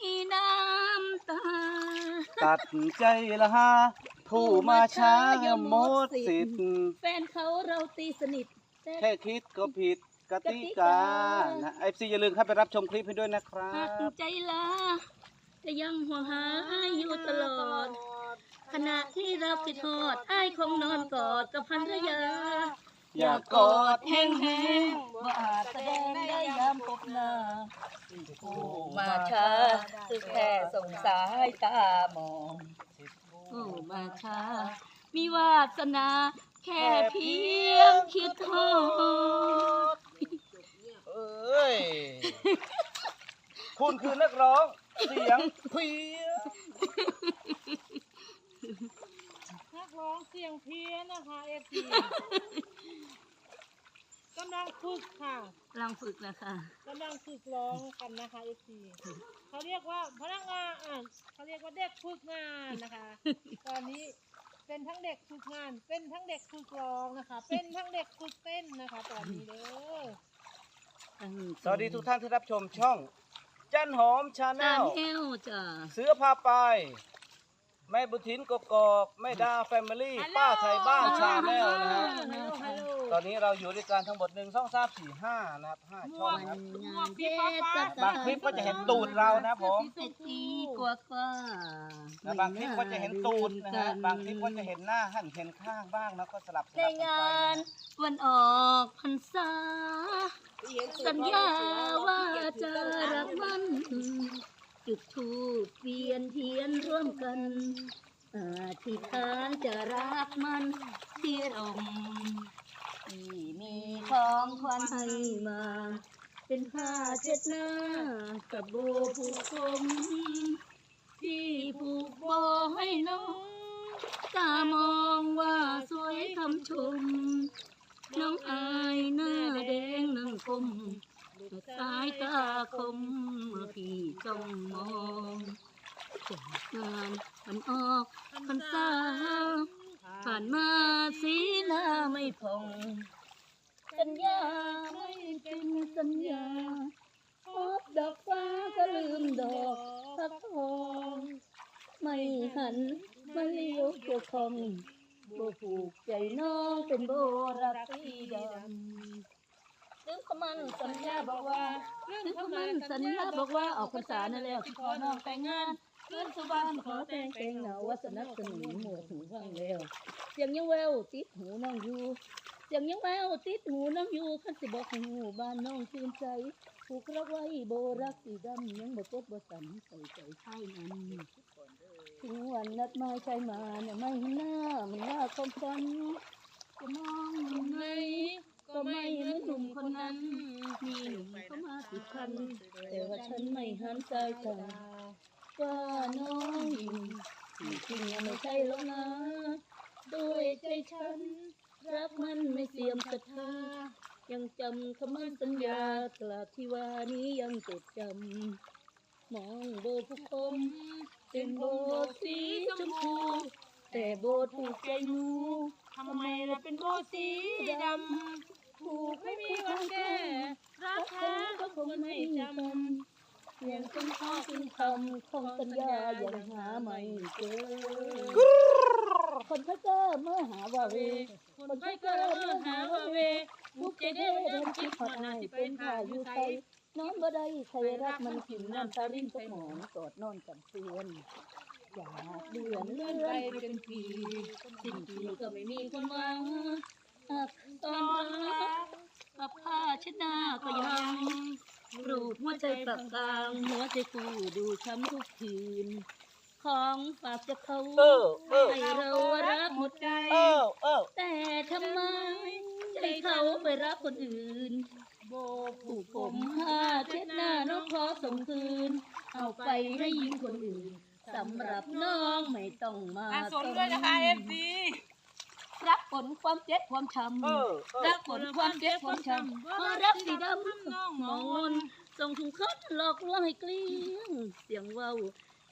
มีน้ำตา ตัดใจละฮะผู้มาช้าหมดสิทธิ์ แฟนเขาเราตีสนิทแต่ แค่คิดก็ผิดกติกา นะไอซีอย่าลืมเข้าไปรับชมคลิปให้ด้วยนะครัหักบ ใจลาแต่ยังห่วงหาอยู่ตลอด ขณะที่เราไปทอดไอ้ายคงนอนกอดกับภรรยา อย่ากอดแห้งแห้งว่าอาจแสดงได้ยามพบหน้าผู้มาช้าคือแค่ส่งสายตามองผู้มาช้ามีวาสนา แค่เพียงคิดทอดเอ้ย คุณคือนักร้อง เสียงเพี้ยนนักร้องเสียงเพี้ยนนะคะเอฟซีกำลังฝึกค่ะ กำลั งฝึกนะคะ กำลังฝึกร้องกันนะคะเอฟซีเขาเรียกว่าพนักงานอ่าเขาเรียกว่าเด็กฝึกงานนะคะ ตอนนี้เป็นทั้งเด็กฝึกงาน เป็นทั้งเด็กฝึกร้องนะคะ เป็นทั้งเด็กฝึกเต้นนะคะ ตอนนี้เด้อสวัสดีทุกท่านที่รับชมช่อง จันหอมชาแนตามลเอวจ้ะเสือพาไป แม่บุทินกกอกแม่ดาแฟมิลี่ป้าไทยบ้านชาแนลนะฮะฮัลโหลฮัลโหลตอนนี้เราอยู่ด้วยกันทั้งหมดหนึ่งสองสามสี่ห้านะครับห้าช่องนะครับงานเทศกาลบางคลิปก็จะเห็นตูดเรานะผมเศรษฐีกว่ากว่านะบางคลิปก็จะเห็นตูดนะฮะบางคลิปก็จะเห็นหน้าหันเห็นข้างบ้างนะก็สลับสในลับกันงาไปนนะวันออกพรรษาสัญญาว่าจะรักมัน จุดทูปเปลี่ยนเทียนร่วมกันอธิษฐานจะรักมันที่รมที่มีของขวัญให้มา เป็นผ้าเช็ดหน้า กับโบผูกผมที่ผูกโบให้น้องตามองว่าสวยคำชม น้องอายหน้าแดงนั่งกลม สายตาคมเมื่อพี่จ้องมองจากงานมันออกพรรษาผ่านมาสีหน้าไม่ผ่องสัญญาไม่เป็นสัญญาพบดอกฟ้าก็ลืมดอกพักทองไม่หันมาเลี้ยวเกี่ยวคองโบผูกใจน้องเป็นโบรักสีดำ ลืมคำมันสัญญาบอกว่าลืมคำมันสัญญาบอกว่าออกพรรษานั่นแล้วที่ขอน้องแต่งงานเพื่อนสุบ้านขอแต่งแต่งเหงาว่าสนับสนุนหมวดหูฟังแล้วเสียงยังแววติดหูน้องอยู่เสียงยังแววติดหูน้องอยู่คันสิบอกหูบ้านน้องชื่นใจผูกรักไว้โบรักสีดำยังบ่กดบ่สันใส่ใจใช่นั้นถึงวันนัดหมายใช่มาเนี่ยไม่หน้ามันว่าคมฝันจะมองมุมไหน ก็ไม่เหมือนหนุ่มคนนั้น มีหนุ่มเข้ามาติดพัน แต่ว่าฉันไม่หันสายตาว่าน้องที่จริงยังไม่ใช่หรอกนะด้วยใจฉัน รักมันไม่เสื่อมศรัทธายังจำคำมั่นสัญญากลาบที่ว่านี้ยังจดจำมองโบผู้คม เป็นโบสีชมพูแต่โบถูกใจหนู ทำไมเราเป็นโบสีดำถูกไม่มีวันแก้รักแท้ก็คงไม่จำเพียงเป็นข้อเป็นคำของสัญญาอยังหาไม่เจอคนเขาเจอเมื่อหาว่าเว คนไปเกิดหาว่าเวบุกใจเด้เดินคิดหอดหน้าที่เป็นผ้าอยู่ไทยน้องบ่ได้ใครรักมันกินน้ำตาลิ้นตกหมอนกอดนอนกันเพื่อน อยากเดือนเลื่อนไปอนเป็นปีสิ้นปีก็ไม่มีคนหวังหากตอนรักกับผ้าเช็ดหน้าก็ยังรูดหัวใจปากกลางหัวใจกูดูช้ำทุกคืน ของฝากจากเขาให้เรารักหมดใจแต่ทำไมใจเขาไปรักคนอื่นโบผูกผมผ้าเช็ดหน้าน้องขอส่งคืน เอาไปให้ยิงคนอื่น สำหรับน้องไม่ต้องมาอาสนด้วยนะคะเอฟซีรับผลความเจ็บความช้เออเอำอรับผลความเจ็บความช้ำเพราะรักสีดำน้องมมอองงมนส่งถุงคัดหลอกลวงให้เกลี้ยง เสียงเว้า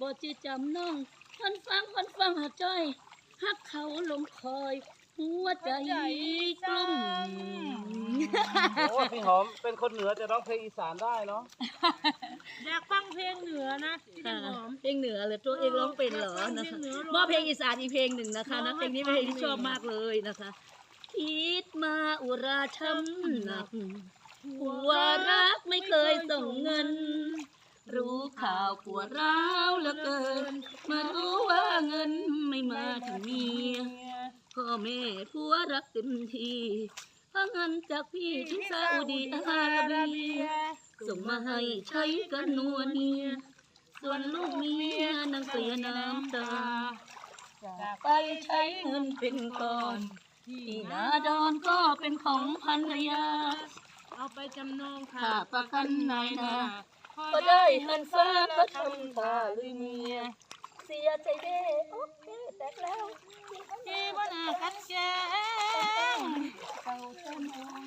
บ่จืจำน้องคนฟังคนฟังหักจ้อย หักเขาลงคอย หัวใจกลุ้มโอ้พี่หอมเป็นคนเหนือแต่ร้องเพลงอีสานได้เนาะอยากฟังเพเพลงเหนือนะพี่ค่ะน้ำหอมเพลงเหนือเลยตัวเองร้องเป็นเหรอนะคะเพลงเหนือร้องมอบเพลงอีสานอีกเพลงหนึ่งนะคะร้นะองเพให้ลงนี้ฟัเป็นงเพลงที่ชอบนี่มากเลยนะคะคิดมาอุราช้ำหนักผัวรักไม่เคยส่งเงิน รู้ข่าวผัวร้าวเหลือเกินมารู้ว่าเงินไม่มาถึงเมีย พ่อแม่ผัวรักเต็มทีพาเงินจากพี่ถึงซาอุดีอาระเบียส่งมาให้ใช้กันนัวเนีย ส่วนลูกเมียนั่งเสียน้ำตาจากไปใช้เงินเป็นก่อนที่นาดอนก็เป็นของภรรยา เอาไปจำนองค่ะค่าประกันนายนาพอก็ได้เงินฟ้าก็ทำตาลืมเมีย เสียใจเด้โอเคแตกแล้วที่บ้านนากันแกงเศร้าเศร้ามอง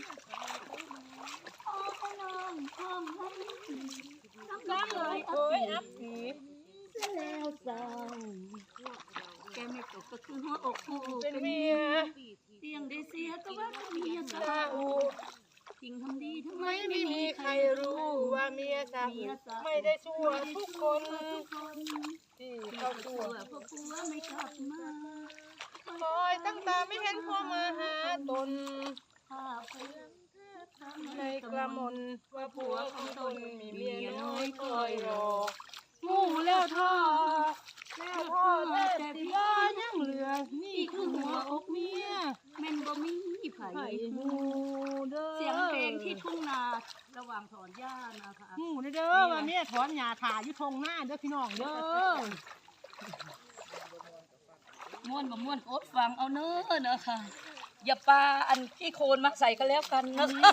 พ่อพ่อน้องพ่อมันน้ำลายอับโอ้ยปีอัพผีเสียแล้วเศร้าแกไม่ตกก็คือหัวอกผู้เป็นเมียเตียงได้เสียก็ว่าจะเมียสาซาว อุจริงทำดีทำไมไม่ไม่ไม่มีมีใคใครรรู้รู้ว่าเมียซาอุไม่ได้ชั่วทุกคนทุกคนที่เขาเขาชั่ชั่ววเพราะผัวไม่กลับมาคอยตั้งตาไม่เห็นพวมาหาตนภาพเพื่อนทำในให้กกระระมมนนว่าผัวของตนมีเมียน้อยคอยรอหมูแล้วทอแล้วพ่อแต่ที่บ้านยังเหลือนี่คือหัวอกเมีย แม่นบ่มีไผไผ่หูเด้อเสียงเพลงที่ทุ่งนาระหว่างถอนหญ้านะคะหูเด้อว่าเมียถอนหญ้าถ่าอยู่ทงหน้าเด้อพี่น้องเด้อม่วนบ่ม่วนอดฟังเอาเน้อนะคะอย่าปาอันที่โคนมาใส่กันแล้วกันนะคะ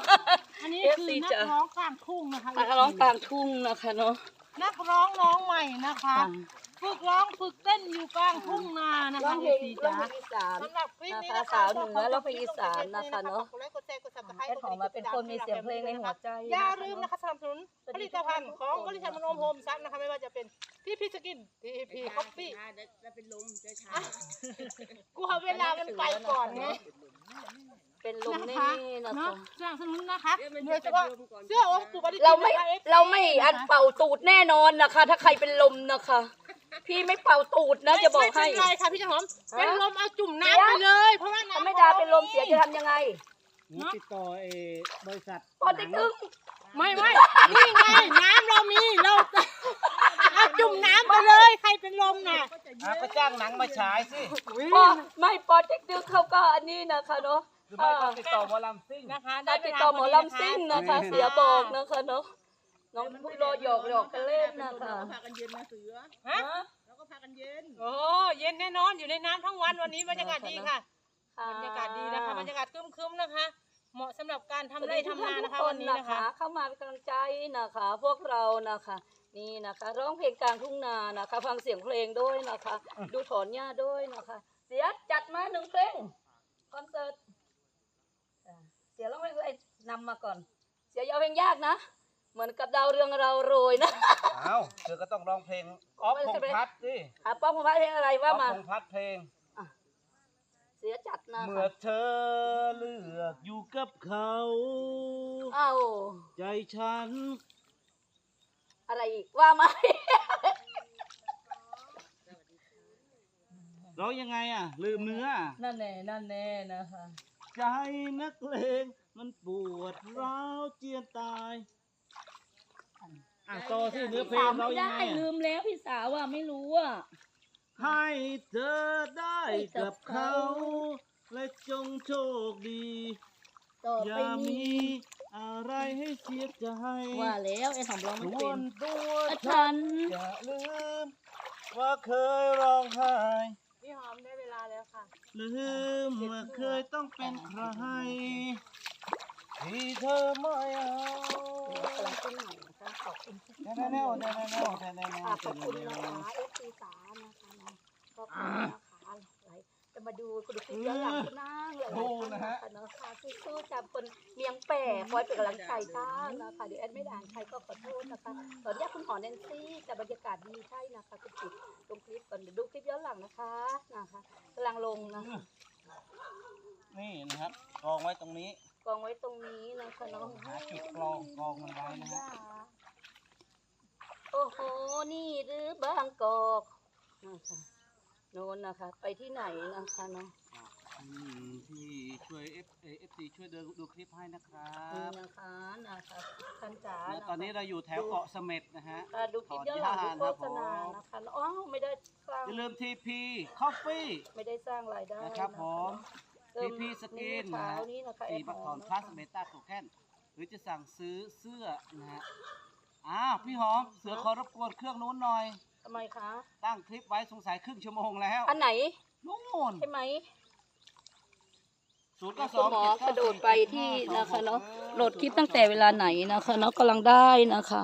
อันนี้เอฟคือซีนัจ้ะกร้องกลางทุ่งนะคะนักร้องกลางทุ่งนะคะเนาะนักร้องน้องใหม่นะคะค่ะ ฝึกร้องฝึกเต้นอยู่กลางทุ่งนานะร้อคะงเพเอลงซีร้องจ๋าเพลงอีสาน สำหรับคลิปนี้นะคะนะคะสาวเหนือแล้วเพลงอีสานนะคะเนอะ กดไลค์กดแชร์กด Subscribe แอดหอมมาเป็นคนมีเสียงเพลงในหัวใจอย่าลืมนะคะสนับสนุนผลิตภัณฑ์ของบริษัทมโนมโฮมซันนะคะไม่ว่าจะเป็นพี่พีสกินทีพีคอฟฟี่จะเป็นลมจะช้ากูเอาเวลามันไปก่อนไง เป็นลมนะแน่คะๆนะเนาะคะสนับสนุนนะคะโดยเฉพาะเสื้อองค์ปู่ปฏิทินเราไม่นะคะ FC เราไม่อันเป่าตูดแน่นอนนะคะ ถ้าใครเป็นลมนะคะ พี่ไม่เป่าตูดนะจะบอกให้ ไม่เป็นไรค่ะพี่เจ้าหอม เป็นลมเอาจุ่มน้ำไปเลย เพราะว่าถ้าน้ำไม่ดาเป็นลมเสียจะทำยังไงหนูติดต่อเออบริษัทพอติ๊กตึ้งไม่ไม่นี่ไงน้ำเรามีเราจะเอาจุ่มน้ำไปเลย ใครเป็นลมน่ะอะก็จ้างหนังมาฉายสิพอไม่พอติ๊กตึ้งเขาก็อันนี้นะคะเนาะหรือไม่ก็ติดต่อหมอลำซิ่งนะคะ ได้ติดต่อหมอลำซิ่งนะคะ เสียบอกนะคะเนาะน้องพูดรอหยอกหยอกกันเล่นนะคะพากันเย็นมาเสือฮะ นแน่นอนอยู่ในน้ำทั้งวันวันนี้บรรยากาศดีค่ะ บรรยากาศดีนะคะบรรยากาศครึ้มๆนะคะ เหมาะสำหรับการทำไร่ทำนานะคะวันนี้นะคะ เข้ามาเป็นกำลังใจนะคะ พวกเรานะคะ นี่นะคะ ร้องเพลงกลางทุ่งนานะคะ ฟังเสียงเพลงด้วยนะคะ ดูถอนหญ้าด้วยนะคะ เสียจัดมาหนึ่งเพลงคอนเสิร์ตอะเสียร้องเพลงอะไรนำมาก่อน เสียอยาวเพลงยากนะ เหมือนกับดาวเรืองเราโรยนะเอ้าเธอก็ต้องร้องเพลงออฟพงษ์พัฒน์สิอะป้องพงษ์พัฒน์เพลงอะไรอว่าอฟมา พงษ์พัฒน์เพลง เสียจัดนะเมื่อเธอเลือกอยู่กับเขาเอ้าใจฉัน อะไรอีกว่ามาร้องยังไงอะ ลืมเนื้อ นั่นแน่นั่นแน่นะคะ ใจนักเลงมันปวดร้าวเจียนตาย อะต่อที่เนื้อเพลงสาวเราไม่ยังได้ไงลือะมแล้วพี่สาวอะไม่รู้อะ ให้เธอได้กับเขา และจงโชคดี ต่ออไปย่ามีนี้อะไรให้เสียใจว่าแล้วไอ้หอมร้องไม่ส่เป็วนนตัวอะฉัฉันนอย่าลืม ว่าเคยร้องไห้พี่หอมได้เวลาแล้วค่ะลืมว่าเคยต้องเป็นใคร ที่เธอไม่เอากำลังต้นใหม่นะคะขอบคุณที่แน่แน่แน่แน่แน่แน่แน่แน่ค่ะขอบคุณนะคะเอฟซีสานะคะเนาะขอบคุณนะคะไหลจะมาดูคุณดูคลิปย้อนหลังคุณนั่งเลยนะคะเนาะค่ะสู้ๆจากคนเมียงแปะคอยเป็นกำลังใจจ้านะคะเดี๋ยวแอดไม่ด่านใครก็ขอโทษนะคะตอนนี้คุณหอแนนซี่แต่บรรยากาศดีใช่นะคะคุณจิตลงคลิปก่อนเดี๋ยวดูคลิปย้อนหลังนะคะนะคะกำลังลงนะคะนี่นะครับกองไว้ตรงนี้ กองไว้ตรงนี้นะคะเนาะหาจุดกรองกองมันไว้นะฮะโอ้โห นี่หรือบางกอกนะคะโน่นนะคะ ไปที่ไหนนะคะเนาะอืมที่ช่วยเอฟเอฟซีช่วยดูดูคลิปให้นะครันี่บนะคะนะคะท่านจ๋าแล้วนะคะตอนนี้เราอยู่แถวเกาะเสม็ดนะฮะอ่าดูคลิปย้อนหลังดูโฆษณานะคะอ๋อไม่ได้สร้างอย่าลืมทีพีคอฟฟี่ไม่ได้สร้างรายได้นะครับผมเติทีพีสกินขนะาวฮะนี้นะคะสีบัตรถอนพลัสเบต้าโคแคนหรือจะสั่งซื้อเสื้อนะฮะอ้าวพี่หอมเสือขอรบกวนเครื่องนู้นหน่อยทำไมคะ ตั้งคลิปไว้สงสัยครึ่งชั่วโมงแล้ว อันไหนนู่นใช่ไหมศูนย์เก้าสคุอณงหมอกระโดดไปที่เจ็ดนะคะเก้าสี่เนาะเออโหลดคลิปตั้งแต่เวลาไหนนะคะเนาะกำลังได้นะคะ